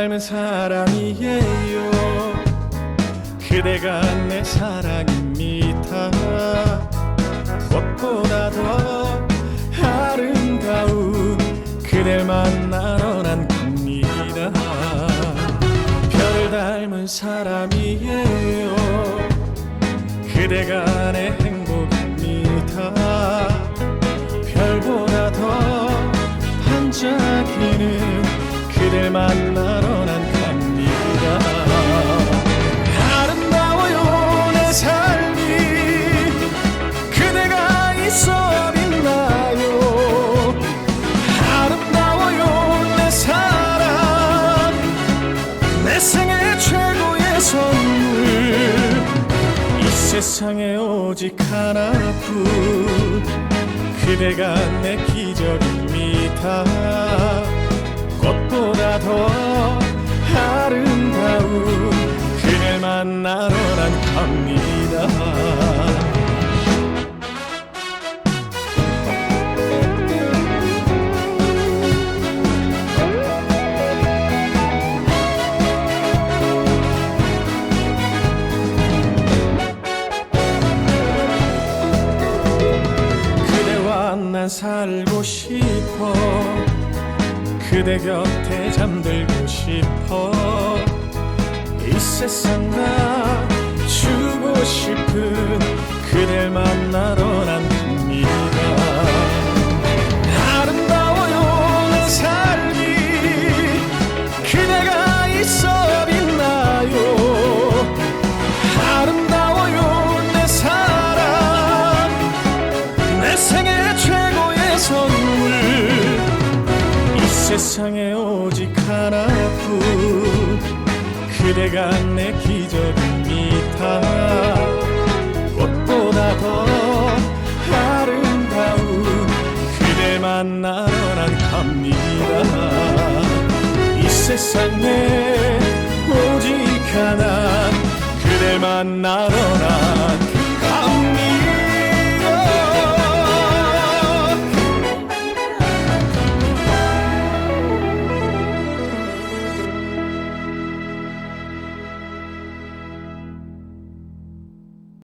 닮은 사람이에요. 그대가 내 사랑입니다. 꽃보다 더 아름다운 그댈 만나러 난 갑니다. 별을 닮은 사람이에요. 그대가 내 행복입니다. 별보다 더 반짝이는 그댈 만나 내 삶이 그대가 있어 빛나요? 아름다워요 내 사랑. 내 생애 최고의 선물. 이 세상에 오직 하나뿐. 그대가 내 기적입니다. 꽃보다 더 아름다운 그댈 만나러 난 살고 싶어. 그대 곁에 잠들고 싶어. 이 세상 나 세상에 오직 하나뿐. 그대가 내 기적입니다 꽃보다 더 아름다운 그대 만나러 난 갑니다. 이 세상에 오직 하나 그대 만나러 난